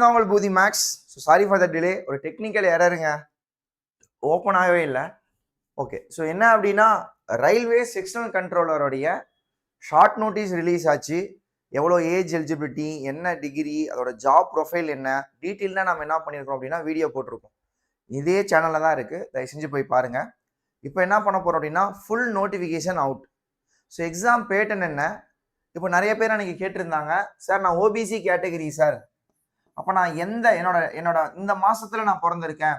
தான் உங்கள் பூதி max so sorry for the delay ஒரு டெக்னிக்கல் எரருங்க ஓப்பன் ஆகவே இல்லை. ஓகே ஸோ என்ன அப்படின்னா ரயில்வேஸ் செக்ஷனல் கண்ட்ரோலருடைய ஷார்ட் நோட்டீஸ் ரிலீஸ் ஆச்சு. எவ்வளோ ஏஜ் எலிஜிபிலிட்டி என்ன டிகிரி அதோட ஜாப் ப்ரொஃபைல் என்ன? டீட்டெயிலாக நம்ம என்ன பண்ணியிருக்கோம் அப்படின்னா வீடியோ போட்டிருக்கோம். இதே சேனலில் தான் இருக்குது தயவு செஞ்சு போய் பாருங்கள் இப்போ என்ன பண்ண போகிறோம் அப்படின்னா full notification out so exam pattern என்ன? இப்போ நிறைய பேர் அன்றைக்கி கேட்டிருந்தாங்க. சார் நான் ஓபிசி கேட்டகரி சார் அப்போ நான் எந்த என்னோட என்னோட இந்த மாசத்துல நான் பிறந்திருக்கேன்.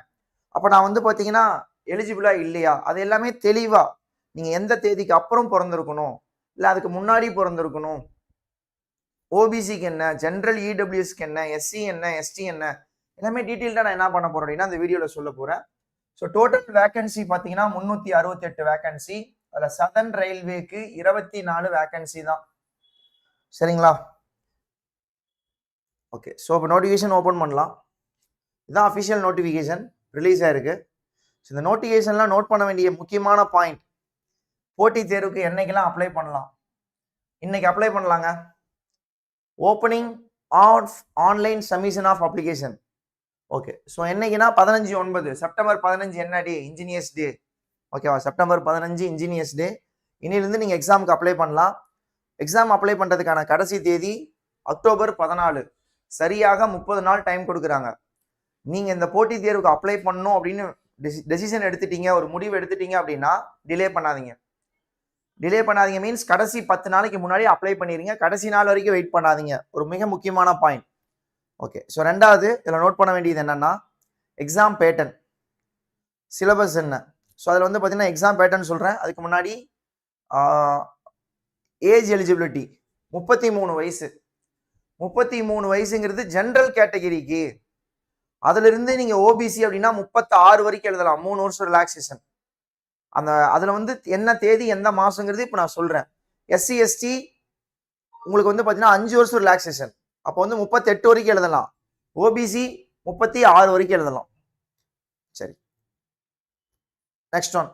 அப்போ நான் வந்து பார்த்தீங்கன்னா எலிஜிபிளா இல்லையா? அது எல்லாமே தெளிவா. நீங்க எந்த தேதிக்கு அப்புறம் பிறந்திருக்கணும்? இல்லை அதுக்கு முன்னாடி பிறந்திருக்கணும்? ஓபிசிக்கு என்ன? ஜென்ரல் இடபிள்யூஎஸ்க்கு என்ன? எஸ்சி என்ன? எஸ்டி என்ன? எல்லாமே டீட்டெயில்டாக நான் என்ன பண்ண போறேன் அப்படின்னா அந்த வீடியோவில் சொல்ல போகிறேன் ஸோ டோட்டல் வேகன்சி பார்த்தீங்கன்னா முந்நூற்றி அறுபத்தெட்டு வேகன்சி அதில் சதன் ரயில்வேக்கு இருபத்தி நாலு வேகன்சி தான். சரிங்களா? ஓகே ஸோ இப்போ நோட்டிஃபிகேஷன் ஓப்பன் பண்ணலாம். இதுதான் அஃபிஷியல் நோட்டிஃபிகேஷன் ரிலீஸ் ஆயிருக்கு. ஸோ இந்த நோட்டிஃபிகேஷன்லாம் நோட் பண்ண வேண்டிய முக்கியமான பாயிண்ட் போட்டித் தேர்வுக்கு என்னைக்கெல்லாம் அப்ளை பண்ணலாம்? இன்னைக்கு அப்ளை பண்ணலாங்க. Opening of online submission of application okay so என்னைக்குன்னா பதினஞ்சு ஒன்பது. செப்டம்பர் பதினஞ்சு என்ன டே இன்ஜினியர்ஸ் டே ஓகேவா செப்டம்பர் பதினஞ்சு இன்ஜினியர்ஸ் டே இன்னிலிருந்து நீங்கள் எக்ஸாமுக்கு அப்ளை பண்ணலாம். எக்ஸாம் அப்ளை பண்ணுறதுக்கான கடைசி தேதி அக்டோபர் பதினாலு. சரியாக முப்பது நாள் டைம் கொடுக்குறாங்க. நீங்கள் இந்த போட்டித் தேர்வுக்கு அப்ளை பண்ணணும் அப்படின்னு டெசிஷன் எடுத்துட்டீங்க ஒரு முடிவு எடுத்துட்டீங்க அப்படின்னா டிலே பண்ணாதீங்க. டிலே பண்ணாதீங்க மீன்ஸ் கடைசி பத்து நாளைக்கு முன்னாடி அப்ளை பண்ணிடுங்க கடைசி நாள் வரைக்கும் வெயிட் பண்ணாதீங்க. ஒரு மிக முக்கியமான பாயிண்ட் ஓகே ஸோ ரெண்டாவது இதில் நோட் பண்ண வேண்டியது என்னென்னா எக்ஸாம் பேட்டர்ன் சிலபஸ் என்ன? ஸோ அதில் வந்து பார்த்தீங்கன்னா எக்ஸாம் பேட்டர்ன் சொல்கிறேன் அதுக்கு முன்னாடி ஏஜ் எலிஜிபிலிட்டி முப்பத்தி மூணு வயசு. முப்பத்தி மூணு வயசுங்கிறது ஜென்ரல் கேட்டகிரிக்கு அதிலிருந்து இருந்து ஓபிசி அப்படின்னா முப்பத்தி ஆறு வரைக்கும் எழுதலாம். மூணு வருஷம் ரிலாக்ஸேஷன் அந்த அதில் வந்து என்ன தேதி எந்த மாதங்கிறது இப்போ நான் சொல்கிறேன் எஸ்சி எஸ்டி உங்களுக்கு வந்து பார்த்தீங்கன்னா அஞ்சு வருஷம் ரிலாக்ஸேஷன் அப்போ வந்து முப்பத்தெட்டு வரைக்கும் எழுதலாம். ஓபிசி முப்பத்தி ஆறு வரைக்கும் எழுதலாம். சரி. Next one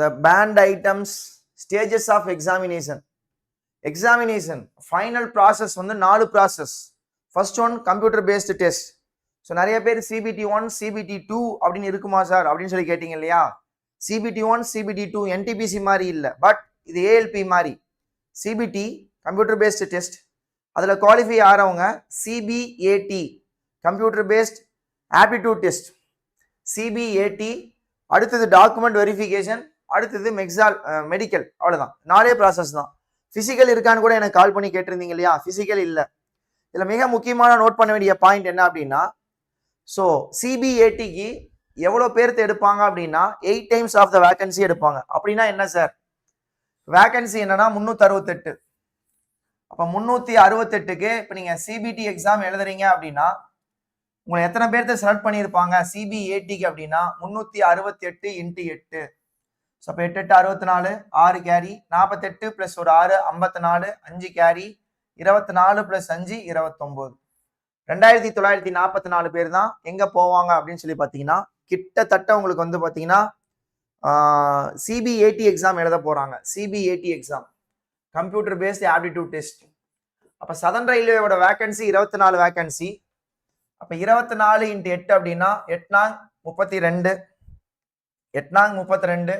the banned items stages of examination. Examination final process வந்து நாலு process first one computer based test so நிறைய பேர் சிபிடி ஒன் சிபிடி டூ அப்படின்னு இருக்குமா சார்? அப்படின்னு சொல்லி கேட்டீங்க இல்லையா? CBT one CBT two NTPC மாதிரி இல்லை. பட் இது ஏஎல்பி மாதிரி. சிபிடி கம்ப்யூட்டர் பேஸ்டு டெஸ்ட் அதில் qualify ஆகிறவங்க CBAT computer based aptitude test CBAT அடுத்தது டாக்குமெண்ட் வெரிஃபிகேஷன் அடுத்தது மெக்ஸால் மெடிக்கல் அவ்வளோதான் நாலே ப்ராசஸ் தான். ஃபிசிக்கல் இருக்கான்னு கூட எனக்கு கால் பண்ணி கேட்டிருந்தீங்க இல்லையா? ஃபிசிக்கல் இல்லை. இதில் மிக முக்கியமான நோட் பண்ண வேண்டிய பாயிண்ட் என்ன அப்படின்னா ஸோ சிபிஏடிக்கு எவ்வளோ பேர்த்து எடுப்பாங்க அப்படின்னா eight times of the vacancy எடுப்பாங்க. அப்படின்னா என்ன சார் வேக்கன்சி என்னன்னா முந்நூற்றறுபத்தெட்டு அப்போ முந்நூற்றி அறுபத்தெட்டுக்கு இப்போ நீங்கள் சிபிடி எக்ஸாம் எழுதுறீங்க அப்படின்னா உங்களை எத்தனை பேர்த்த செலக்ட் பண்ணியிருப்பாங்க? சிபிஏடிக்கு அப்படின்னா முந்நூற்றி அறுபத்தெட்டு இன்ட்டு எட்டு ஸோ அப்போ எட்டு எட்டு அறுபத்தி நாலு ஆறு கேரி நாற்பத்தெட்டு ப்ளஸ் ஒரு ஆறு ஐம்பத்தி நாலு அஞ்சு கேரி இருபத்தி நாலு ப்ளஸ் அஞ்சு இருபத்தொம்போது. ரெண்டாயிரத்தி தொள்ளாயிரத்தி நாற்பத்தி நாலு பேர் தான் எங்கே போவாங்க அப்படின்னு சொல்லி பார்த்தீங்கன்னா கிட்டத்தட்ட உங்களுக்கு வந்து பார்த்தீங்கன்னா சிபிஏடி எக்ஸாம் எழுத போகிறாங்க CBAT exam computer based aptitude test அப்போ சதன் ரயில்வேயோட வேக்கன்சி இருபத்தி நாலு வேக்கன்சி அப்போ இருபத்தி நாலு இன்ட்டு எட்டு அப்படின்னா எட்நாங் முப்பத்தி ரெண்டு. எட்நாங் முப்பத்தி ரெண்டு.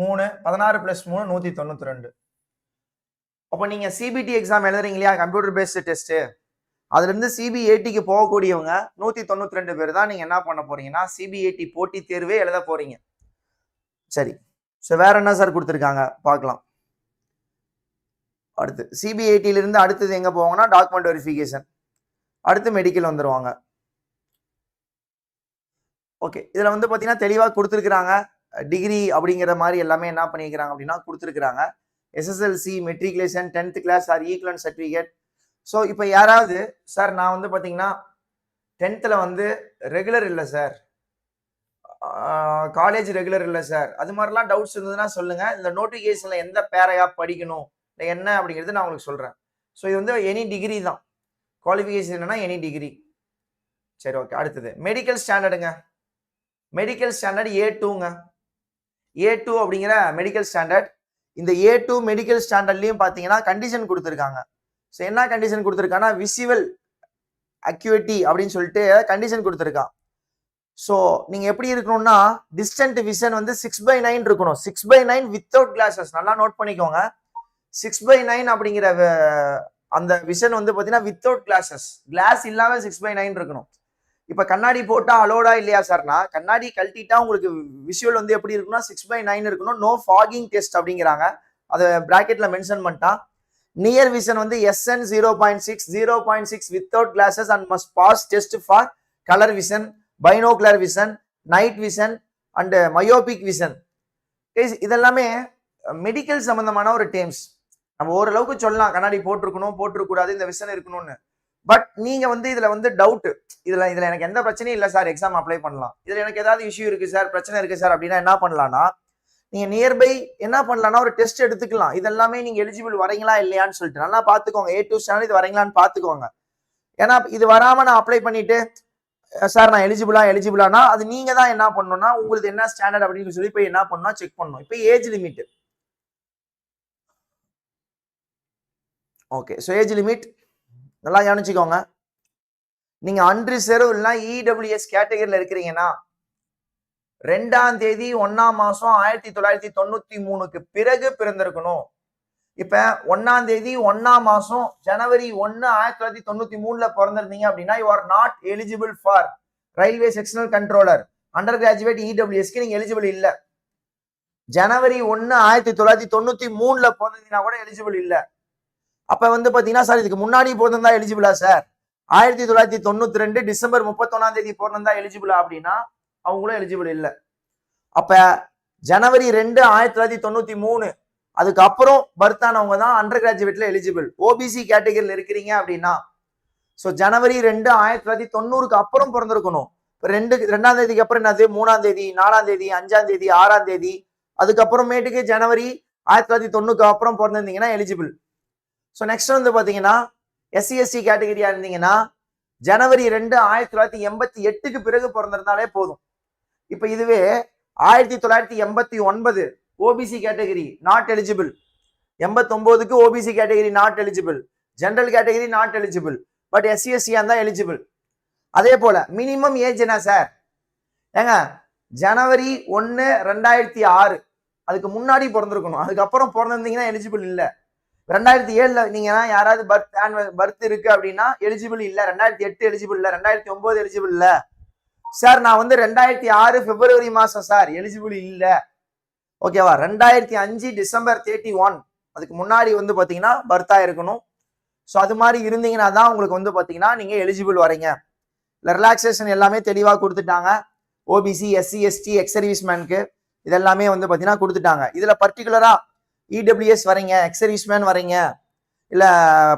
மூணு பதினாறு ப்ளஸ் மூணு நூற்றி தொண்ணூற்றி ரெண்டு அப்போ நீங்கள் சிபிடி எக்ஸாம் எழுதுறீங்க இல்லையா கம்ப்யூட்டர் பேஸ்டு டெஸ்ட்டு அதுலேருந்து சிபிஏடிக்கு போகக்கூடியவங்க நூற்றி தொண்ணூற்றி ரெண்டு பேர் தான் நீங்கள் என்ன பண்ண போறீங்கன்னா சிபிஏடி போட்டி தேர்வே எழுத போறீங்க. சரி. ஸோ வேற என்ன சார் கொடுத்துருக்காங்க? பார்க்கலாம். அடுத்து சிபிஐடியிலிருந்து அடுத்தது எங்கே போவாங்கன்னா டாக்குமெண்ட் வெரிஃபிகேஷன் அடுத்து மெடிக்கல் வந்துருவாங்க. ஓகே இதில் வந்து பார்த்தீங்கன்னா தெளிவாக கொடுத்துருக்குறாங்க. டிகிரி அப்படிங்கிற மாதிரி எல்லாமே என்ன பண்ணியிருக்கிறாங்க அப்படின்னா கொடுத்துருக்குறாங்க. SSLC matriculation tenth class or equivalent certificate so இப்போ யாராவது சார் நான் வந்து பார்த்தீங்கன்னா டென்த்தில் வந்து ரெகுலர் இல்லை சார் காலேஜ் ரெகுலர் இல்லை சார் அது மாதிரிலாம் டவுட்ஸ் இருந்ததுன்னா சொல்லுங்கள் இந்த நோட்டிஃபிகேஷனில் எந்த பேரையாக படிக்கணும்? இல்லை என்ன அப்படிங்கிறது நான் உங்களுக்கு சொல்கிறேன் ஸோ இது வந்து எனி டிகிரி தான். குவாலிஃபிகேஷன் என்னன்னா எனி டிகிரி சரி ஓகே அடுத்தது. மெடிக்கல் ஸ்டாண்டர்டுங்க மெடிக்கல் ஸ்டாண்டர்ட் ஏ டூங்க ஏ டூ அப்படிங்கிற மெடிக்கல் ஸ்டாண்டர்ட் இந்த ஏ டூ மெடிக்கல் ஸ்டாண்டர்ட்லையும் பார்த்தீங்கன்னா கண்டிஷன் கொடுத்துருக்காங்க. ஸோ என்ன கண்டிஷன் கொடுத்துருக்காங்கன்னா விசுவல் அக்யூரிட்டி அப்படின்னு சொல்லிட்டு கண்டிஷன் கொடுத்துருக்கான். ஸோ நீங்கள் எப்படி இருக்கணும்னா டிஸ்டன்ட் விஷன் வந்து சிக்ஸ் பை நைன் இருக்கணும். Six by nine without glasses நல்லா நோட் பண்ணிக்கோங்க. சிக்ஸ் பை நைன் அப்படிங்கிற அந்த விஷன் வந்து பார்த்தீங்கன்னா வித்தவுட் கிளாஸஸ் கிளாஸ் இல்லாமல் சிக்ஸ் பை நைன் இருக்கணும். இப்போ கண்ணாடி போட்டால் அலோடா இல்லையா சார்னா கண்ணாடி கழட்டிட்டா உங்களுக்கு விஷுவல் வந்து எப்படி இருக்குன்னா சிக்ஸ் பை நைன் இருக்கணும். நோ ஃபாகிங் டெஸ்ட் அப்படிங்கிறாங்க. அதை ப்ராக்கெட்டில் மென்ஷன் பண்ணிட்டான் நியர் விஷன் வந்து SN zero point six zero point six without classes and must pass test for colour vision பைனோகுலர் vision night vision and myopic vision இதெல்லாமே medical சம்மந்தமான ஒரு டேம்ஸ் நம்ம ஓரளவுக்கு சொல்லலாம். கண்ணாடி போட்டிருக்கணும் போட்டிருக்கூடாது இந்த விஷன் இருக்கணும்னு. பட் நீங்க வந்து இதுல வந்து டவுட் இதுல இதுல எனக்கு எந்த பிரச்சனையும் இல்லை சார் எக்ஸாம் அப்ளை பண்ணலாம். இதுல எனக்கு ஏதாவது இஷ்யூ இருக்கு சார் பிரச்சனை இருக்கு சார் அப்படின்னா என்ன பண்ணலாம்னா நீங்க நியர்பை என்ன பண்ணலாம்னா ஒரு டெஸ்ட் எடுத்துக்கலாம். இதெல்லாமே நீங்க எலிஜிபிள் வரீங்களா இல்லையான்னு சொல்லிட்டு நல்லா பாத்துக்கோங்க ஏ டூ ஸ்டாண்டர்ட் இது வரீங்களான்னு பாத்துக்கோங்க ஏன்னா இது வராம நான் அப்ளை பண்ணிட்டு சார் நான் எலிஜிபிளா எலிஜிபிளானா அது நீங்க தான் என்ன பண்ணணும்னா உங்களுக்கு என்ன ஸ்டாண்டர்ட் அப்படின்னு சொல்லி போய் என்ன பண்ணணும் செக் பண்ணணும். இப்போ age limit okay so age limit நல்லா கவனிச்சுக்கோங்க. நீங்க அன்ரிசர்வ் இல்லைன்னா இடபிள்யூஎஸ் கேட்டகரியில் இருக்கிறீங்கன்னா ரெண்டாம் தேதி ஒன்னாம் மாசம் ஆயிரத்தி தொள்ளாயிரத்தி தொண்ணூத்தி மூணுக்கு பிறகு பிறந்திருக்கணும். இப்ப ஒன்னாம் தேதி ஒன்னாம் மாசம் ஜனவரி ஒன்னு ஆயிரத்தி தொள்ளாயிரத்தி தொண்ணூத்தி மூணுல பிறந்திருந்தீங்க அப்படின்னா you are not eligible for railway sectional controller under graduate இடபிள்யூஎஸ்க்கு நீங்க எலிஜிபிள் இல்ல. ஜனவரி ஒன்னு ஆயிரத்தி தொள்ளாயிரத்தி தொண்ணூத்தி மூணுல பிறந்தீங்கன்னா கூட எலிஜிபிள் இல்லை. அப்ப வந்து பாத்தீங்கன்னா சார் இதுக்கு முன்னாடி பிறந்திருந்தா எலிஜிபிளா சார் ஆயிரத்தி தொள்ளாயிரத்தி தொண்ணூத்தி ரெண்டு டிசம்பர் முப்பத்தொன்னாம் தேதி பிறந்திருந்தா எலிஜிபிளா அப்படின்னா அவங்களும் எலிஜிபிள் இல்லை. அப்ப ஜனவரி ரெண்டு ஆயிரத்தி தொள்ளாயிரத்தி தொண்ணூத்தி மூணு அதுக்கப்புறம் பர்த் ஆனவங்க தான் அண்டர் கிராஜுவேட்ல எலிஜிபிள் ஓபிசி கேட்டகரியில் இருக்கிறீங்க அப்படின்னா ஸோ ஜனவரி ரெண்டு ஆயிரத்தி தொள்ளாயிரத்தி தொண்ணூறுக்கு அப்புறம் பிறந்திருக்கணும். இப்போ ரெண்டு ரெண்டாம் தேதிக்கு அப்புறம் என்னது? மூணாம் தேதி நாலாம் தேதி அஞ்சாம் தேதி ஆறாம் தேதி அதுக்கப்புறமேட்டுக்கு ஜனவரி ஆயிரத்தி தொள்ளாயிரத்தி தொண்ணூறுக்கு அப்புறம் பிறந்திருந்தீங்கன்னா எலிஜிபிள் ஸோ நெக்ஸ்ட் வந்து பார்த்தீங்கன்னா எஸ்சி எஸ்சி கேட்டகரியா இருந்தீங்கன்னா ஜனவரி ரெண்டு ஆயிரத்தி தொள்ளாயிரத்தி எண்பத்தி எட்டுக்கு பிறகு பிறந்திருந்தாலே போதும். இப்போ இதுவே ஆயிரத்தி தொள்ளாயிரத்தி எண்பத்தி ஒன்பது OBC category not eligible எண்பத்தொம்போதுக்கு OBC category not eligible general category not eligible but SC எஸ்சியா தான் எலிஜிபிள் அதே போல மினிமம் ஏஜ் என்ன சார் ஏங்க ஜனவரி ஒன்று ரெண்டாயிரத்தி ஆறு. அதுக்கு முன்னாடி பிறந்திருக்கணும். அதுக்கப்புறம் பிறந்திருந்தீங்கன்னா எலிஜிபிள் இல்லை. ரெண்டாயிரத்தி ஏழுல நீங்க யாராவது பர்த் பர்த் இருக்கு அப்படின்னா எலிஜிபிள் இல்ல. ரெண்டாயிரத்தி எட்டு எலிஜிபிள் இல்ல. ரெண்டாயிரத்தி ஒன்பது எலிஜிபிள் இல்ல. சார் நான் வந்து ரெண்டாயிரத்தி ஆறு பிப்ரவரி மாசம் சார் எலிஜிபிள் இல்ல. ஓகேவா ரெண்டாயிரத்தி அஞ்சு டிசம்பர் தேர்ட்டி ஒன் அதுக்கு முன்னாடி வந்து பாத்தீங்கன்னா பர்த் ஆயிருக்கணும் ஸோ அது மாதிரி இருந்தீங்கன்னா தான் உங்களுக்கு வந்து பாத்தீங்கன்னா நீங்க எலிஜிபிள் வரீங்க இல்லை ரிலாக்ஸேஷன் எல்லாமே தெளிவாக கொடுத்துட்டாங்க. ஓபிசி எஸ்சி எஸ்டி எக்ஸ் சர்வீஸ்மேனுக்கு இதெல்லாமே வந்து பார்த்தீங்கன்னா கொடுத்துட்டாங்க. இதில் பர்டிகுலராக இடபிள்யூஎஸ் வரீங்க எக்ஸரிஸ்மேன் வரீங்க இல்லை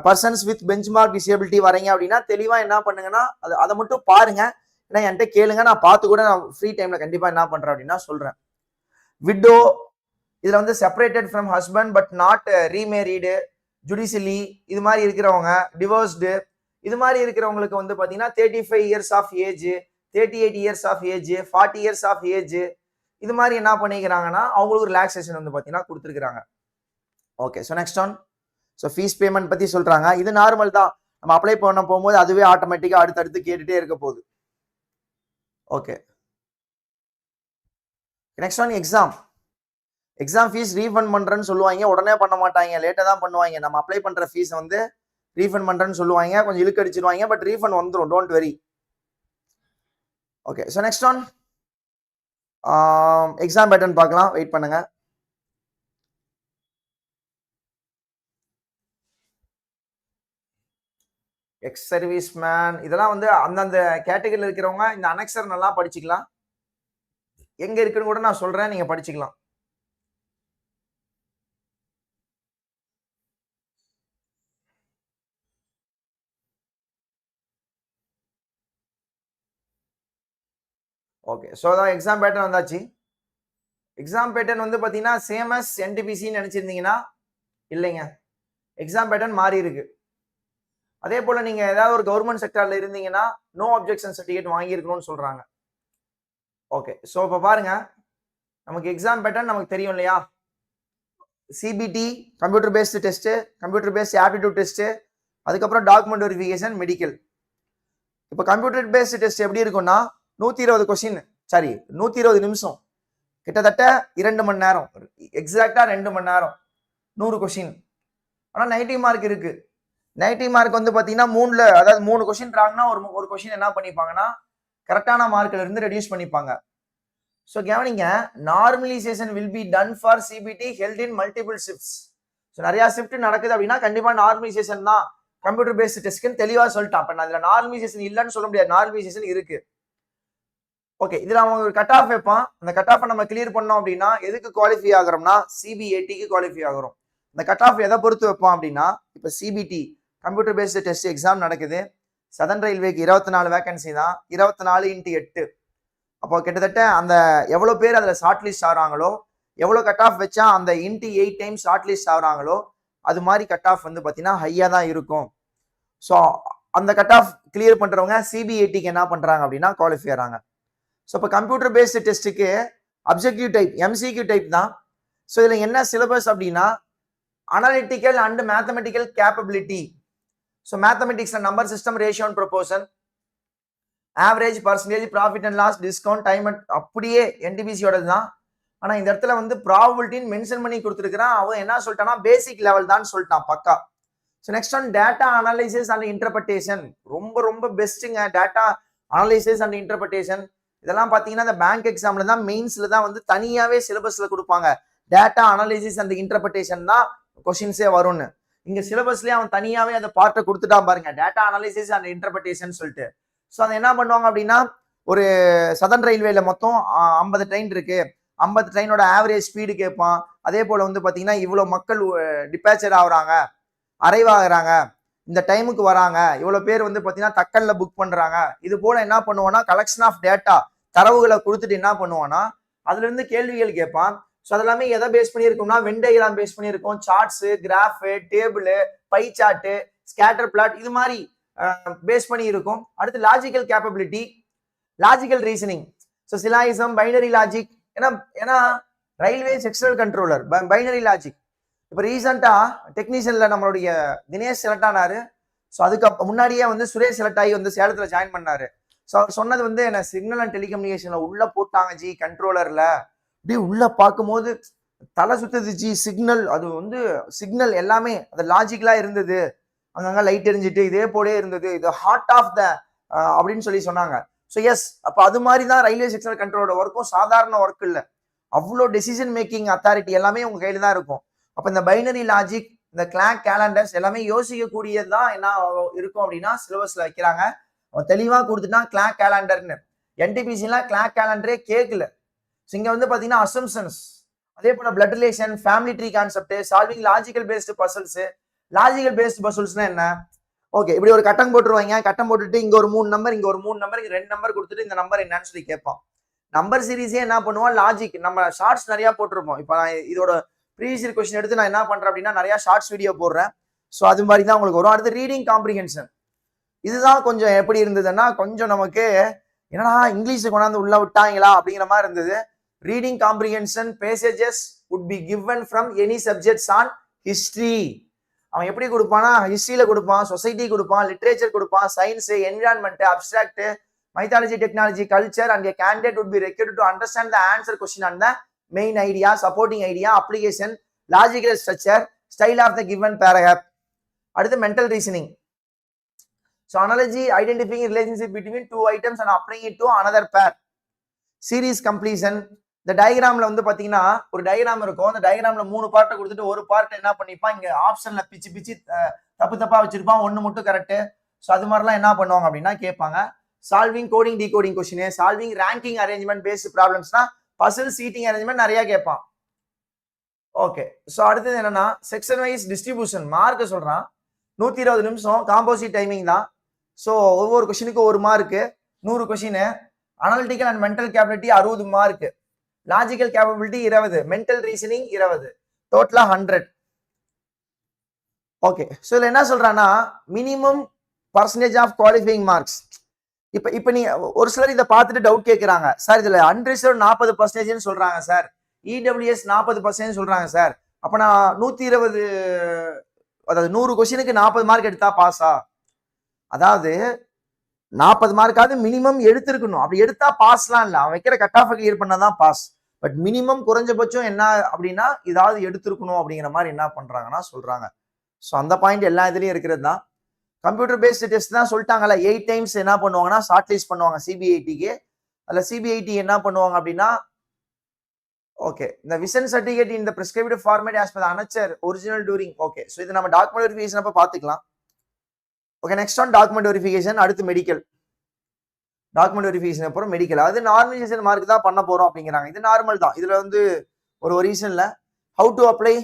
பர்சன்ஸ் வித் பெஞ்ச்மார்க் டிசேபிலிட்டி வரீங்க அப்படின்னா தெளிவாக என்ன பண்ணுங்கன்னா அது அதை மட்டும் பாருங்க. ஏன்னா என்கிட்ட கேளுங்க. நான் பார்த்து கூட நான் ஃப்ரீ டைம்ல கண்டிப்பாக என்ன பண்றேன் அப்படின்னா சொல்றேன். விட்டோ இதுல வந்து separated from husband but not remarried judicially இது மாதிரி இருக்கிறவங்க டிவோர்ஸ்டு இது மாதிரி இருக்கிறவங்களுக்கு வந்து பார்த்தீங்கன்னா thirty five years of age thirty eight years of age forty years of age இது மாதிரி என்ன பண்ணிக்கிறாங்கன்னா அவங்களுக்கு ரிலாக்ஸேஷன் வந்து பார்த்தீங்கன்னா கொடுத்துருக்குறாங்க. Okay so next one so fees payment பற்றி சொல்கிறாங்க இது நார்மல் தான். நம்ம அப்ளை பண்ண போகும்போது அதுவே ஆட்டோமேட்டிக்காக அடுத்தடுத்து கேட்டுகிட்டே இருக்க போகுது. Okay next one exam exam fees refund பண்ணுறேன்னு சொல்லுவாங்க. உடனே பண்ண மாட்டாங்க. லேட்டாக தான் பண்ணுவாங்க. நம்ம அப்ளை பண்ணுற ஃபீஸ் வந்து ரீஃபண்ட் பண்ணுறேன்னு சொல்லுவாங்க. கொஞ்சம் இழுக்கடிச்சிருவாங்க பட் ரீஃபண்ட் வந்துடும் don't worry okay so next one exam pattern பார்க்கலாம். வெயிட் பண்ணுங்கள் எக்ஸ் சர்வீஸ் மேன் இதெல்லாம் வந்து அந்தந்த கேட்டகரியில் இருக்கிறவங்க இந்த அனெக்சர் நல்லா படிச்சுக்கலாம். எங்கே இருக்குன்னு கூட நான் சொல்கிறேன் நீங்கள் படிச்சுக்கலாம். ஓகே ஸோ அதான் எக்ஸாம் பேட்டர்ன் வந்தாச்சு. எக்ஸாம் பேட்டர்ன் வந்து பார்த்தீங்கன்னா சேம் அஸ் என்டிபிசின்னு நினச்சிருந்தீங்கன்னா இல்லைங்க. எக்ஸாம் பேட்டர்ன் மாறி இருக்குது அதே போல் நீங்கள் ஏதாவது ஒரு கவர்மெண்ட் செக்டரில் இருந்தீங்கன்னா நோ அப்ஜெக்ஷன் சர்டிஃபிகேட் வாங்கியிருக்கணும்னு சொல்கிறாங்க ஓகே ஸோ இப்போ பாருங்க நமக்கு எக்ஸாம் பேட்டர்ன் நமக்கு தெரியும் இல்லையா? CBT computer based test computer based aptitude test அதுக்கப்புறம் டாக்குமெண்ட் வெரிஃபிகேஷன் மெடிக்கல் இப்போ கம்ப்யூட்டர் பேஸ்டு டெஸ்ட் எப்படி இருக்கும்னா நூற்றி இருபது கொஸ்டின் சாரி நூற்றி இருபது நிமிஷம். கிட்டத்தட்ட இரண்டு மணி நேரம் எக்ஸாக்டாக ரெண்டு மணி நேரம் நூறு கொஷின் ஆனால் நைன்டி மார்க் இருக்கு. நெகட்டிவ் மார்க் வந்து பார்த்தீங்கன்னா மூணில் அதாவது மூணு கொஷின் ராங்னா ஒரு ஒரு கொஷின் என்ன பண்ணிப்பாங்கன்னா கரெக்டான மார்க்கில் இருந்து ரெடியூஸ் பண்ணிப்பாங்க. ஸோ கவனிங்க normalisation will be done for CBT held in multiple shifts so நிறைய ஷிஃப்ட் நடக்குது அப்படின்னா கண்டிப்பாக நார்மலைசேஷன் தான். கம்ப்யூட்டர் பேஸ்டு டெஸ்ட்னு தெளிவாக சொல்லிட்டான். அப்போ நான் இதில் நார்மலைசேஷன் இல்லைன்னு சொல்ல முடியாது. நார்மலைசேஷன் இருக்கு. ஓகே இதில் அவன் ஒரு கட் ஆஃப் வைப்பான். அந்த கட் ஆஃபை நம்ம கிளியர் பண்ணோம் அப்படின்னா எதுக்கு குவாலிஃபை ஆகுறோம்னா சிபிஏடிக்கு குவாலிஃபை ஆகுறோம். இந்த கட் ஆஃப் எதை பொறுத்து வைப்பான் அப்படின்னா இப்போ CBT computer based test exam நடக்குது. சதன் ரயில்வேக்கு இருபத்தி நாலு வேகன்சி தான். இருபத்தி நாலு இன்ட்டு எட்டு. அப்போ கிட்டத்தட்ட அந்த எவ்வளோ பேர் அதில் ஷார்ட் லிஸ்ட் ஆகிறாங்களோ எவ்வளோ கட் ஆஃப் வச்சா அந்த into eight times short list ஆகிறாங்களோ அது மாதிரி கட் ஆஃப் வந்து பார்த்தீங்கன்னா ஹையாக தான் இருக்கும். ஸோ அந்த கட் ஆஃப் கிளியர் பண்ணுறவங்க சிபிஐடிக்கு என்ன பண்ணுறாங்க அப்படின்னா குவாலிஃபை ஆகிறாங்க. ஸோ இப்போ கம்ப்யூட்டர் பேஸ்டு டெஸ்ட்டுக்கு அப்ஜெக்டிவ் டைப் எம்சிக்யூ டைப் தான். ஸோ இதில் என்ன சிலபஸ் அப்படின்னா analytical and mathematical capability so மேத்தமெட்டிக்ஸில் number system ratio and proportion average percentage profit and loss discount time அப்படியே என்டிபிசியோடது தான் ஆனால் இந்த இடத்துல வந்து ப்ராபபிலிட்டின்னு மென்ஷன் பண்ணி கொடுத்துருக்கிறான். அவன் என்ன சொல்லிட்டான்னா பேசிக் லெவல் தான் சொல்லிட்டான் பக்கா. So next one data analysis and interpretation ரொம்ப ரொம்ப பெஸ்ட்டுங்க டேட்டா அனலைசிஸ் அண்ட் இன்டர்பிரேஷன் இதெல்லாம் பார்த்தீங்கன்னா இந்த பேங்க் எக்ஸாம்ல தான் மெயின்ஸில் தான் வந்து தனியாகவே சிலபஸில் கொடுப்பாங்க. டேட்டா அனலைசிஸ் அண்ட் இன்டர்பிரேஷன் தான் கொஷின்ஸே வரும்னு. இங்க சிலபஸ்லயே அவன் தனியாவே அந்த பார்ட்டை கொடுத்துட்டான் பாருங்க. டேட்டா அனாலிசிஸ் அண்ட் இன்டர்பிரேஷன் சொல்லிட்டு. ஸோ அதை என்ன பண்ணுவாங்க அப்படின்னா ஒரு சதன் ரயில்வேல மொத்தம் ஐம்பது ட்ரெயின் இருக்கு. ஐம்பது ட்ரெயினோட ஆவரேஜ் ஸ்பீடு கேட்பான் அதே போல வந்து பாத்தீங்கன்னா இவ்வளோ மக்கள் டிபேச்சர் ஆகுறாங்க. அரைவ் ஆகுறாங்க. இந்த டைமுக்கு வராங்க. இவ்வளோ பேர் வந்து பாத்தீங்கன்னா தக்கல்ல புக் பண்றாங்க. இது போல என்ன பண்ணுவான்னா கலெக்ஷன் ஆஃப் டேட்டா தரவுகளை கொடுத்துட்டு என்ன பண்ணுவான்னா அதுல இருந்து கேள்விகள் கேட்பான் ஸோ அதெல்லாமே எதை பேஸ் பண்ணியிருக்கோம்னா வெண்டைகிராம் பேஸ் பண்ணியிருக்கோம். Charts graph table pie chart scatter plot இது மாதிரி பேஸ் பண்ணி இருக்கும் அடுத்து logical capability logical reasoning so syllogism binary logic ஏன்னா ஏன்னா railway sectional controller binary logic இப்போ ரீசெண்டாக டெக்னீஷியனில் நம்மளுடைய தினேஷ் செலக்ட் ஆனாரு. ஸோ அதுக்கு முன்னாடியே வந்து சுரேஷ் செலக்ட் ஆகி வந்து சேலத்தில் ஜாயின் பண்ணார். ஸோ அவர் சொன்னது வந்து என்ன சிக்னல் அண்ட் டெலிகம்யூனிகேஷனில் உள்ளே போட்டாங்க ஜி கண்ட்ரோலரில் அப்படியே உள்ள பார்க்கும்போது தலை சுத்துது ஜி சிக்னல் அது வந்து சிக்னல் எல்லாமே அது லாஜிக்கலா இருந்தது. அங்கங்க லைட் எரிஞ்சிட்டு இதே போலே இருந்தது. இது ஹார்ட் ஆஃப் த அப்படின்னு சொல்லி சொன்னாங்க. ஸோ எஸ் அப்போ அது மாதிரி தான் ரயில்வே செக்ஷனல் கண்ட்ரோலோட ஒர்க்கும் சாதாரண ஒர்க் இல்லை. அவ்வளோ டெசிஷன் மேக்கிங் அத்தாரிட்டி எல்லாமே உங்க கையில் தான் இருக்கும். அப்போ இந்த பைனரி லாஜிக் இந்த கிளாக் கேலண்டர்ஸ் எல்லாமே யோசிக்கக்கூடியது தான் என்ன இருக்கும் அப்படின்னா சிலபஸில் வைக்கிறாங்க. அவன் தெளிவாக கொடுத்துட்டான் கிளாக் கேலண்டர்னு என்டிபிசிலாம் கிளாக் கேலண்டரே கேட்கல. ஸோ இங்கே வந்து பார்த்தீங்கன்னா அசம்ஷன்ஸ் அதே போல் blood relation family tree concept solving logical based puzzles logical based பசல்ஸ்னா என்ன? ஓகே இப்படி ஒரு கட்டம் போட்டுருவாங்க. கட்டம் போட்டுட்டு இங்கே ஒரு மூணு நம்பர் இங்கே ஒரு மூணு நம்பர் இங்கே ரெண்டு நம்பர் கொடுத்துட்டு இந்த நம்பர் என்னன்னு சொல்லி கேட்போம் நம்பர் சீரிஸே என்ன பண்ணுவோம் லாஜிக் நம்ம ஷார்ட்ஸ் நிறையா போட்டிருப்போம். இப்போ நான் இதோட ப்ரீவியஸ் கொஸ்டின் எடுத்து நான் என்ன பண்ணுறேன் அப்படின்னா நிறையா ஷார்ட்ஸ் வீடியோ போடுறேன். ஸோ அது மாதிரி தான் உங்களுக்கு வரும். அடுத்து ரீடிங் காம்ப்ரிஹென்ஷன் இதுதான் கொஞ்சம் எப்படி இருந்ததுன்னா கொஞ்சம் நமக்கு என்னடா இங்கிலீஷ் கொண்டாந்து உள்ள விட்டாங்களா அப்படிங்கிற மாதிரி இருந்தது. Reading comprehension passages would be given from any subjects on history அவன் எப்படி கொடுப்பானா? ஹிஸ்ட்ரியில் கொடுப்பான் சொசைட்டி கொடுப்பான் லிட்ரேச்சர் கொடுப்பான் science environment abstract mythology technology culture and candidate would be required to understand the answer question and the main idea supporting idea application logical structure style of the given paragraph. அடுத்து mental reasoning so analogy identifying relationship between two items and applying it to another pair series completion இந்த டயக்ராம்ல வந்து பாத்தீங்கன்னா ஒரு diagram இருக்கும். அந்த டயக்ராம்ல மூணு பார்ட்டை கொடுத்துட்டு ஒரு பார்ட் என்ன பண்ணிப்பான்? இங்க ஆப்ஷன்ல பிச்சு பிச்சு தப்பு தப்பா வச்சிருப்பான். ஒன்று மட்டும் கரெக்டு ஸோ அது மாதிரிலாம் என்ன பண்ணுவாங்க அப்படின்னா கேட்பாங்க. Solving coding decoding question solving ranking arrangement based ப்ராப்ளம்ஸ்னா puzzle seating arrangement நிறைய கேட்பான். ஓகே ஸோ அடுத்தது என்னன்னா செக்ஷன் வைஸ் டிஸ்ட்ரிபியூஷன் மார்க் சொல்றான். நூத்தி இருபது நிமிஷம். காம்போசிட் டைமிங் தான். ஸோ ஒவ்வொரு கொஷினுக்கும் ஒரு மார்க்கு நூறு question analytical and mental capability அறுபது மார்க் லாஜிக்கல் கேபபிலிட்டி இருபது மென்டல் ரீசனிங் இருபது. டோட்டலா ஹண்ட்ரட் ஓகே ஸோ இதில் என்ன சொல்றான்னா minimum percentage of qualifying marks இப்போ இப்போ நீ ஒரு சிலர் இதை பார்த்துட்டு டவுட் கேட்குறாங்க. சார் இதில் அன்ரிசர்வ் நாற்பது பர்சன்டேஜ்னு சொல்றாங்க சார் இடபிள்யூஎஸ் நாற்பது பர்சன்டேஜ் சொல்றாங்க சார் அப்போ நான் நூத்தி இருபது அதாவது நூறு கொஸ்டினுக்கு நாற்பது மார்க் எடுத்தா பாஸா அதாவது நாற்பது மார்க்காவது மினிமம் எடுத்திருக்கணும். அப்படி எடுத்தா பாஸ்லாம் இல்லை. அவன் வைக்கிற கட் ஆஃப் கிளியர் பண்ணாதான் பாஸ் பட் மினிமம் குறைஞ்சபட்சம் என்ன அப்படின்னா இதாவது எடுத்திருக்கணும் அப்படிங்கிற மாதிரி என்ன பண்ணுறாங்கன்னா சொல்கிறாங்க ஸோ அந்த பாயிண்ட் எல்லா இதுலேயும் இருக்கிறது தான் கம்ப்யூட்டர் பேஸ்டு டெஸ்ட் தான் சொல்லிட்டாங்கல்ல எயிட் டைம்ஸ் என்ன பண்ணுவாங்கன்னா ஷார்ட் லிஸ்ட் பண்ணுவாங்க சிபிஐடிக்கு அதில் சிபிஐடி என்ன பண்ணுவாங்க அப்படின்னா ஓகே இந்த விசன் சர்டிஃபிகேட் இந்த prescribed format as per annexure original during okay so இது நம்ம டாக்குமெண்ட் வெரிஃபிகேஷன் அப்போ பார்த்துக்கலாம். Okay next one document verification அடுத்து மெடிக்கல் டாக்குமெண்ட் வெரிஃபிகேஷன் அப்புறம் மெடிக்கல் அது நார்மலைசேஷன் மார்க் தான் பண்ண போகிறோம் அப்படிங்கிறாங்க. இது நார்மல் தான். இதில் வந்து ஒரு ஒரு ரீசன் இல்லை ஹவு டு அப்ளை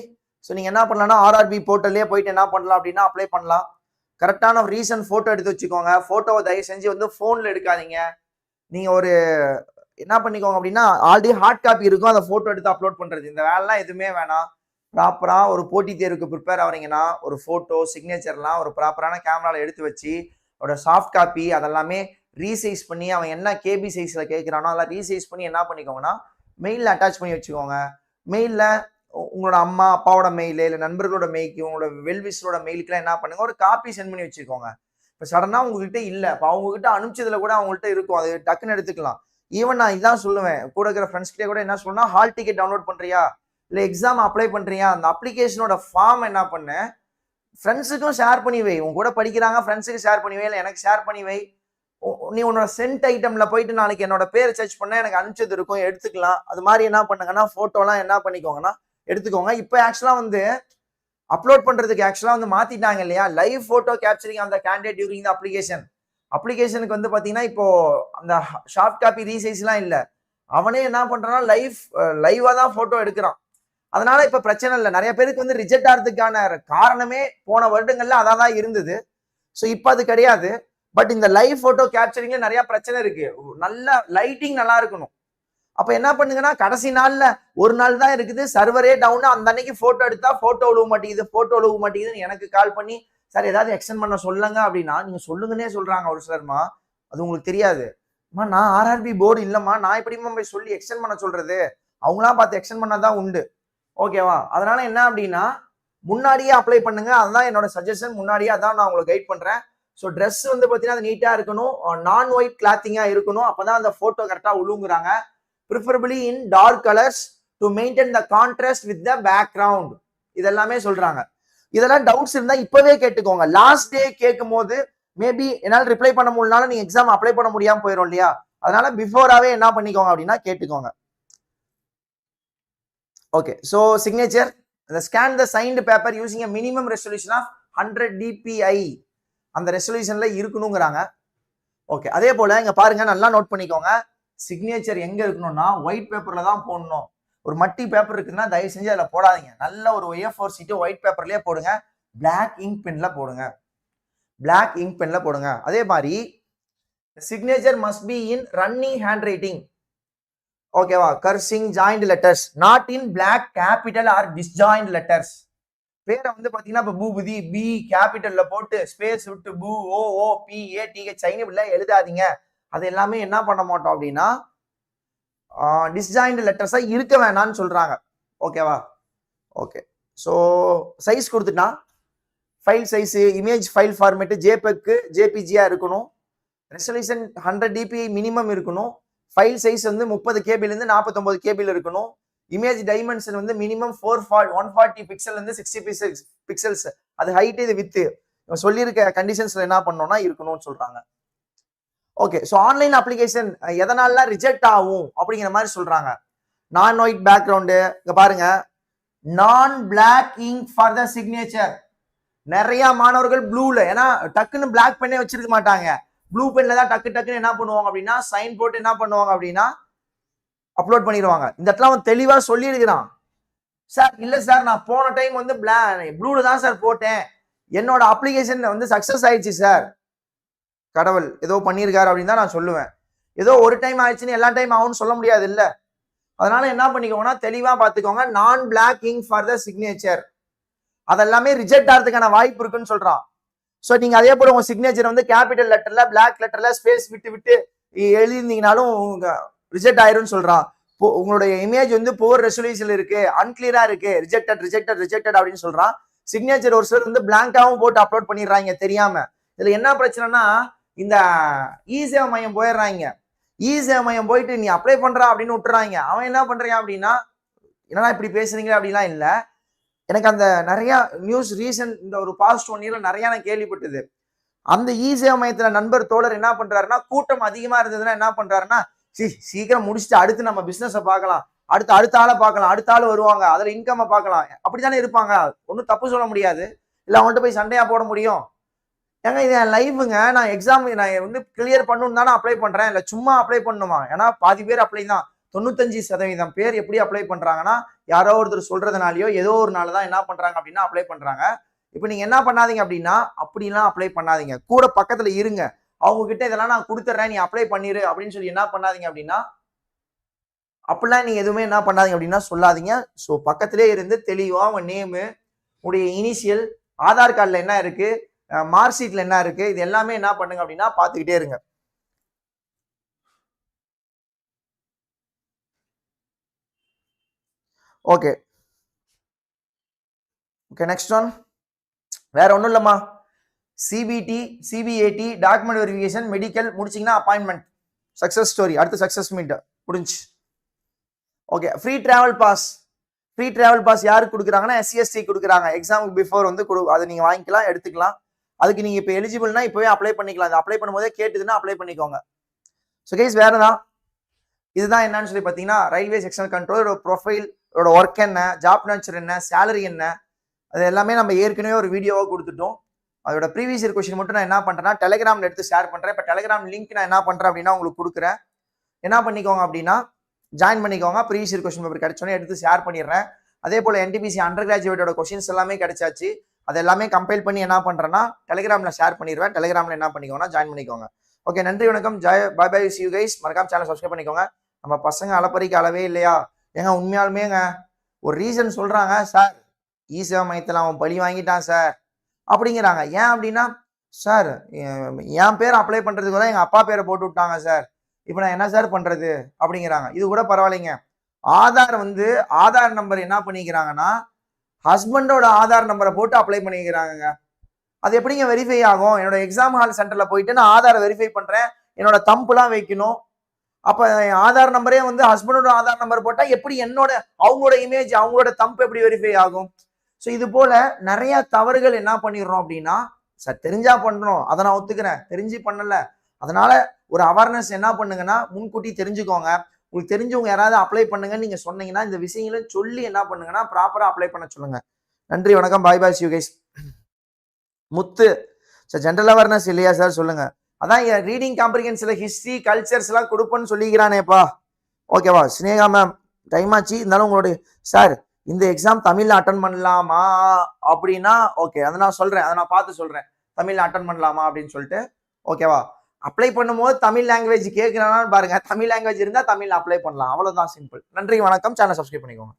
ஸோ நீங்கள் என்ன பண்ணலாம்னா ஆர்ஆர்பி போர்ட்டல்லே போயிட்டு என்ன பண்ணலாம் அப்படின்னா அப்ளை பண்ணலாம். கரெக்டான ரீசன் ஃபோட்டோ எடுத்து வச்சுக்கோங்க. ஃபோட்டோவை தயவு செஞ்சு வந்து ஃபோனில் எடுக்காதீங்க. நீங்கள் ஒரு என்ன பண்ணிக்கோங்க அப்படின்னா ஆல்ரெடி ஹார்ட் காப்பி இருக்கும். அந்த ஃபோட்டோ எடுத்து அப்லோட் பண்ணுறது இந்த வேலைலாம் எதுவுமே வேணாம். ப்ராப்பராக ஒரு போட்டித் தேர்வுக்கு ப்ரிப்பேர் ஆகிறீங்கன்னா ஒரு ஃபோட்டோ சிக்னேச்சர்லாம் ஒரு ப்ராப்பரான கேமராவில் எடுத்து வச்சு அதோட சாஃப்ட் காப்பி அதெல்லாமே ரீசைஸ் பண்ணி அவன் என்ன கேபி சைஸில் கேட்குறானோ அதெல்லாம் ரீசைஸ் பண்ணி என்ன பண்ணிக்கோங்கன்னா மெயிலில் அட்டாச் பண்ணி வச்சுக்கோங்க. மெயிலில் உங்களோட அம்மா அப்பாவோட மெயில் இல்லை நண்பர்களோட மெயிலுக்கு உங்களோட வெல்விஸரோட மெயிலுக்குலாம் என்ன பண்ணுங்க? ஒரு காப்பி சென்ட் பண்ணி வச்சுக்கோங்க. இப்போ சடனாக உங்ககிட்ட இல்லை. இப்போ அவங்ககிட்ட அனுப்பிச்சதுல கூட அவங்கள்ட்ட இருக்கும். அது டக்குன்னு எடுத்துக்கலாம். ஈவன் நான் இதான் சொல்லுவேன். கூட இருக்கிற ஃப்ரெண்ட்ஸ்கிட்டே கூட என்ன சொல்லணும்னா ஹால் டிக்கெட் டவுன்லோட் பண்ணுறியா இல்லை எக்ஸாம் அப்ளை பண்ணுறியா அந்த அப்ளிகேஷனோட ஃபார்ம் என்ன பண்ணேன் ஃப்ரெண்ட்ஸுக்கும் ஷேர் பண்ணி வை. உங்க கூட படிக்கிறாங்க ஃப்ரெண்ட்ஸுக்கு ஷேர் பண்ணி வை. இல்லை எனக்கு ஷேர் பண்ணி வை. நீ உன்னோட சென்ட் ஐட்டம்ல போயிட்டு நாளைக்கு என்னோட பேர் சர்ச் பண்ண எனக்கு அனுப்பிச்சது இருக்கும் எடுத்துக்கலாம். அது மாதிரி என்ன பண்ணுங்கன்னா போட்டோலாம் என்ன பண்ணிக்கோங்கன்னா எடுத்துக்கோங்க. இப்போ ஆக்சுவலா வந்து அப்லோட் பண்றதுக்கு ஆக்சுவலா வந்து மாத்திட்டாங்க இல்லையா? லைவ் போட்டோ கேப்சரிங் அந்த கேண்டிடேட் டியூரிங் த அப்ளிகேஷன் அப்ளிகேஷனுக்கு வந்து பாத்தீங்கன்னா இப்போ அந்த ஷார்ட் காப்பி ரீசைஸ்லாம் இல்லை. அவனே என்ன பண்றான்னா லைவ் லைவா தான் போட்டோ எடுக்கிறான். அதனால இப்ப பிரச்சனை இல்லை. நிறைய பேருக்கு வந்து ரிஜெக்ட் ஆகிறதுக்கான காரணமே போன வருடங்கள்ல அதான் தான் இருந்தது. ஸோ இப்போ அது கிடையாது. பட் இந்த லைவ் போட்டோ கேப்சரிங்ல நிறைய பிரச்சனை இருக்கு. நல்ல லைட்டிங் நல்லா இருக்கணும். அப்ப என்ன பண்ணுங்கன்னா கடைசி நாள்ல ஒரு நாள் தான் இருக்குது. சர்வரே டவுன் அந்த அன்னைக்கு போட்டோ எடுத்தா போட்டோ உழுவ மாட்டேங்குது போட்டோ உழுவ மாட்டேங்குதுன்னு எனக்கு கால் பண்ணி சார் ஏதாவது எக்ஸ்டென்ட் பண்ண சொல்லுங்க அப்படின்னா நீங்க சொல்லுங்கன்னே சொல்றாங்க ஒரு சிலர்மா. அது உங்களுக்கு தெரியாது. அம்மா நான் ஆர்ஆர்பி போர்டு இல்லம்மா. நான் எப்படிமா போய் சொல்லி எக்ஸ்டென்ட் பண்ண சொல்றது? அவங்களாம் பார்த்து எக்ஸ்டென்ட் பண்ணாதான் உண்டு. ஓகேவா அதனால என்ன அப்படின்னா முன்னாடியே அப்ளை பண்ணுங்க. அதுதான் என்னோட சஜஷன் முன்னாடியே அதான் நான் உங்களுக்கு கைட் பண்றேன். ஸோ ட்ரெஸ் வந்து பார்த்தீங்கன்னா அது நீட்டாக இருக்கணும். நான் ஒயிட் கிளாத்திங்காக இருக்கணும். அப்போ தான் அந்த ஃபோட்டோ கரெக்டாக உழுங்குறாங்க. Preferably in dark colours to maintain the contrast with the background இதெல்லாமே சொல்கிறாங்க இதெல்லாம் டவுட்ஸ் இருந்தால் இப்போவே கேட்டுக்கோங்க. லாஸ்ட் டே கேட்கும் போது மேபி என்னால் ரிப்ளை பண்ண முடியலனாலும் நீங்கள் எக்ஸாம் அப்ளை பண்ண முடியாமல் போயிடும் இல்லையா? அதனால பிஃபோராகவே என்ன பண்ணிக்கோங்க அப்படின்னா கேட்டுக்கோங்க. Okay so signature scan the signed paper using minimum resolution of hundred DPI அந்த ரெசல்யூஷன்ல இருக்கணுங்கிறாங்க. ஓகே அதே போல இங்க பாருங்க நல்லா நோட் பண்ணிக்கோங்க. சிக்னேச்சர் எங்க இருக்கணும்னா ஒயிட் பேப்பர்ல தான் போடணும். ஒரு மட்டி பேப்பர் இருக்குன்னா தயவு செஞ்சு அதில் போடாதீங்க. நல்ல ஒரு ஒய்ஏ ஃபோர் சீட்டு ஒயிட் பேப்பர்லயே போடுங்க. பிளாக் இங்க் பென்ல போடுங்க. பிளாக் இங்க் பென்ல போடுங்க. அதே மாதிரி signature must be in running hand writing ஓகேவா cursive joint letters not in block capital or disjoint letters பேரை வந்து பாத்தீங்கன்னா இப்போ பூபதி பி கேபிட்டல்ல போட்டு ஸ்பேஸ் விட்டு B O O P A T H Saini எழுதாதீங்க. அது எல்லாமே என்ன பண்ண மாட்டோம் அப்படின்னா டிஸ்ஜாயிண்ட் லெட்டர்ஸா இருக்க வேணாம்னு சொல்றாங்க. ஓகேவா ஓகே ஸோ சைஸ் கொடுத்துட்டா file size image file format JPEG ஜேபிஜியா இருக்கணும். ரெசல்யூஷன் ஹண்ட்ரட் டிபி மினிமம் இருக்கணும். ஃபைல் சைஸ் வந்து முப்பது கேபிலேருந்து நாற்பத்தொம்பது கேபிள் இருக்கணும். இமேஜ் டைமென்ஷன் வந்து minimum four for one forty pixel இருந்து சிக்ஸ்டி பிக்சல்ஸ் பிக்சல்ஸ் அது ஹைட் இது வித்து இவன் சொல்லியிருக்க கண்டிஷன்ஸ்ல என்ன பண்ணோம்னா இருக்கணும்னு சொல்றாங்க. ஓகே ஸோ ஆன்லைன் அப்ளிகேஷன் எதனால ரிஜெக்ட் ஆகும் அப்படிங்கிற மாதிரி சொல்றாங்க. நான் ஒயிட் பேக்ரவுண்டு இங்க பாருங்க. Non black ink for the signature நிறைய மாணவர்கள் ப்ளூல ஏன்னா டக்குன்னு பிளாக் பெண்ணே வச்சிருக்க மாட்டாங்க. ப்ளூ பென்ல தான் டக்கு டக்குன்னு என்ன பண்ணுவாங்க அப்படின்னா சைன் போட்டு என்ன பண்ணுவாங்க அப்படின்னா அப்லோட் பண்ணிடுவாங்க. இந்த இடத்துல அவன் தெளிவாக சொல்லியிருக்கிறான். சார் இல்லை சார் நான் போன டைம் வந்து பிளா ப்ளூல தான் சார் போட்டேன். என்னோட அப்ளிகேஷன் வந்து சக்சஸ் ஆயிடுச்சு சார் கடவுள் ஏதோ பண்ணியிருக்காரு அப்படின்னு தான் நான் சொல்லுவேன். ஏதோ ஒரு டைம் ஆயிடுச்சுன்னு எல்லா டைம் ஆகும்னு சொல்ல முடியாது இல்ல. அதனால என்ன பண்ணிக்கோங்கன்னா தெளிவாக பார்த்துக்கோங்க non black ink for the signature அதெல்லாமே ரிஜெக்ட் ஆகிறதுக்கான வாய்ப்பு இருக்குன்னு சொல்றான். ஸோ நீங்க அதே போல உங்க சிக்னேச்சர் வந்து கேபிட்டல் லெட்டர்ல பிளாக் லெட்டர்ல ஸ்பேஸ் விட்டு விட்டு எழுதியிருந்தீங்கனாலும் ரிஜெக்ட் ஆயிரும்னு சொல்றா. போ- உங்களுடைய இமேஜ் வந்து புவர் ரெசல்யூஷன் இருக்கு அன்கிளியரா இருக்கு. ரிஜெக்டட் ரிஜெக்டட் ரிஜெக்டட் அப்படின்னு சொல்றான் சிக்னேச்சர் ஒரு சிலர் வந்து பிளாங்காவும் போட்டு அப்லோட் பண்ணிடுறாங்க தெரியாம. இதுல என்ன பிரச்சனைனா இந்த ஈசேவ மையம் போயிடுறாங்க. ஈசேவ மையம் போயிட்டு நீ அப்ளை பண்றா அப்படின்னு விட்டுறாங்க. அவன் என்ன பண்றான் அப்படின்னா என்னடா இப்படி பேசுறீங்களா அப்படிலாம் இல்ல. எனக்கு அந்த நிறைய நியூஸ் ரீசன்ட் இந்த ஒரு பாஸ்ட் ஒன் இயர்ல நிறைய நான் கேள்விப்பட்டது. அந்த ஈசேவ மையத்துல நண்பர் தோழர் என்ன பண்றாருன்னா கூட்டம் அதிகமா இருந்ததுன்னா என்ன பண்றாருன்னா சீ சீக்கிரம் முடிச்சுட்டு அடுத்து நம்ம பிஸ்னஸை பார்க்கலாம். அடுத்து அடுத்த ஆளை பார்க்கலாம். அடுத்த ஆள் வருவாங்க. அதில் இன்கம்மை பார்க்கலாம். அப்படித்தானே இருப்பாங்க. ஒன்றும் தப்பு சொல்ல முடியாது. இல்லை அவங்கள்ட்ட போய் சண்டையாக போட முடியும். ஏங்க இது என் லைஃபுங்க நான் எக்ஸாம் நான் வந்து கிளியர் பண்ணணும்னு தானே அப்ளை பண்ணுறேன் இல்லை சும்மா அப்ளை பண்ணணுமா ஏன்னா பாதி பேர் அப்ளை தான். தொண்ணூத்தஞ்சு சதவீதம் பேர் எப்படி அப்ளை பண்ணுறாங்கன்னா யாரோ ஒருத்தர் சொல்கிறதுனாலையோ ஏதோ ஒரு நாள் தான் என்ன பண்ணுறாங்க அப்படின்னா அப்ளை பண்ணுறாங்க இப்போ நீங்கள் என்ன பண்ணாதீங்க அப்படின்னா அப்படிலாம் அப்ளை பண்ணாதீங்க. கூட பக்கத்தில் இருங்க. அவங்க கிட்ட இதெல்லாம் நான் கொடுத்துட்றேன் நீ அப்ளை பண்ணிடு அப்படின்னு சொல்லி என்ன பண்ணாதீங்க அப்படின்னா அப்படிலாம் நீங்கள் எதுவுமே என்ன பண்ணாதீங்க அப்படின்னா சொல்லாதீங்க. ஸோ பக்கத்திலே இருந்து தெளிவாக உங்க நேமு உடைய இனிஷியல் ஆதார் கார்டில் என்ன இருக்குது மார்க் ஷீட்ல என்ன இருக்குது இது எல்லாமே என்ன பண்ணுங்க அப்படின்னா பார்த்துக்கிட்டே இருங்க. ஓகே ஓகே நெக்ஸ்ட் ஒன் வேற ஒன்றும் இல்லைம்மா. CBT CBAT document verification medical முடிச்சிங்கன்னா appointment success story அடுத்து சக்ஸஸ் மீட் முடிஞ்சு okay free travel pass free travel pass யாருக்கு கொடுக்குறாங்கன்னா எஸ்சிஎஸ்டி கொடுக்குறாங்க. எக்ஸாமுக்கு பிஃபோர் வந்து கொடு அதை நீங்கள் வாங்கிக்கலாம் எடுத்துக்கலாம். அதுக்கு நீங்கள் இப்போ எலிஜிபிள்னா இப்போவே அப்ளை பண்ணிக்கலாம். அது அப்ளை பண்ணும்போதே கேட்டுதுன்னா அப்ளை பண்ணிக்கோங்க. ஸோ கேஸ் வேறு தான் இதுதான் என்னன்னு சொல்லி பார்த்தீங்கன்னா railway section control profile work என்ன ஜாப் நேச்சர் என்ன சேலரி என்ன அது எல்லாமே நம்ம ஏற்கனவே ஒரு வீடியோவாக கொடுத்துட்டோம். அதோட ப்ரீவியஸ் இயர் கொஸ்டின் மட்டும் நான் என்ன பண்ணுறேன்னா டெலிகிராமில் எடுத்து ஷேர் பண்ணுறேன் இப்போ டெலிகிராம் லிங்க் நான் என்ன பண்ணுறேன் அப்படின்னா உங்களுக்கு கொடுக்குறேன். என்ன பண்ணிக்கோங்க அப்படின்னா ஜாயின் பண்ணிக்கோங்க. ப்ரீவியஸ் இயர் கொஸ்டின் பேப்பர் கிடைச்சோன்னே எடுத்து ஷேர் பண்ணிடுறேன். அதே போல் என்டிபிசி அண்டர் கிராஜுவேட்டோட கொஸ்டின்ஸ் எல்லாமே கிடைச்சாச்சு. அது எல்லாமே கம்பைல் பண்ணி என்ன பண்ணுறேன்னா டெலிகிராமில் ஷேர் பண்ணிடுவேன் டெலிகிராமில் என்ன பண்ணிக்கோங்கன்னா ஜாயின் பண்ணிக்கோங்க. ஓகே நன்றி வணக்கம். Joy bye bye see you guys மறக்காம சேனல் சப்ஸ்கிரைப் பண்ணிக்கோங்க. நம்ம பசங்க அளப்பறிக்கு அளவே இல்லையா? ஏங்க உண்மையாலுமேங்க ஒரு ரீசன் சொல்கிறாங்க சார் ஈசேவ மையத்தில் அவன் பழி வாங்கிட்டான் சார் அப்படிங்கிறாங்க. ஏன் அப்படின்னா சார் என் பேர் அப்ளை பண்ணுறதுக்கு தான் எங்கள் அப்பா பேரை போட்டு விட்டாங்க சார். இப்போ நான் என்ன சார் பண்ணுறது அப்படிங்கிறாங்க. இது கூட பரவாயில்லைங்க. ஆதார் வந்து ஆதார் நம்பர் என்ன பண்ணிக்கிறாங்கன்னா ஹஸ்பண்டோட ஆதார் நம்பரை போட்டு அப்ளை பண்ணிக்கிறாங்க அது எப்படிங்க வெரிஃபை ஆகும்? என்னோட எக்ஸாம் ஹால் சென்டரில் போயிட்டு நான் ஆதாரை வெரிஃபை பண்ணுறேன் என்னோட தம்புலாம் வைக்கணும். அப்போ என் ஆதார் நம்பரே வந்து ஹஸ்பண்டோட ஆதார் நம்பர் போட்டால் எப்படி என்னோட அவங்களோட இமேஜ் அவங்களோட தம்பு எப்படி வெரிஃபை ஆகும்? ஸோ இது போல நிறைய தவறுகள் என்ன பண்ணிடுறோம் அப்படின்னா சார் தெரிஞ்சா பண்றோம். அதை நான் ஒத்துக்கிறேன். தெரிஞ்சு பண்ணல. அதனால ஒரு அவேர்னஸ் என்ன பண்ணுங்கன்னா முன்கூட்டி தெரிஞ்சுக்கோங்க. உங்களுக்கு தெரிஞ்சவங்க யாராவது அப்ளை பண்ணுங்கன்னு நீங்க சொன்னீங்கன்னா இந்த விஷயங்களை சொல்லி என்ன பண்ணுங்கன்னா ப்ராப்பரா அப்ளை பண்ண சொல்லுங்க. நன்றி வணக்கம். Bye bye you guys Muthu. Sir general awareness இல்லையா சார் சொல்லுங்க. அதான் ரீடிங் காம்ப்ரிகன்ஸில் ஹிஸ்ட்ரி கல்ச்சர்ஸ் எல்லாம் கொடுப்பேன்னு சொல்லிக்கிறானேப்பா. ஓகேவா ஸ்னேகா மேம் டைம் ஆச்சு. இருந்தாலும் உங்களுடைய சார் இந்த எக்ஸாம் தமிழ்ல அட்டன் பண்ணலாமா அப்படின்னா ஓகே அதை நான் சொல்றேன் அதை நான் பார்த்து சொல்றேன். தமிழ்ல அட்டன் பண்ணலாமா அப்படின்னு சொல்லிட்டு ஓகேவா அப்ளை பண்ணும்போது தமிழ் லாங்குவேஜ் கேட்கிறானான்னு பாருங்க. தமிழ் லாங்குவேஜ் இருந்தால் தமிழ் அப்ளை பண்ணலாம். அவ்வளோதான் சிம்பிள் நன்றி வணக்கம். சேனல் சப்ஸ்கிரைப் பண்ணிக்கோங்க.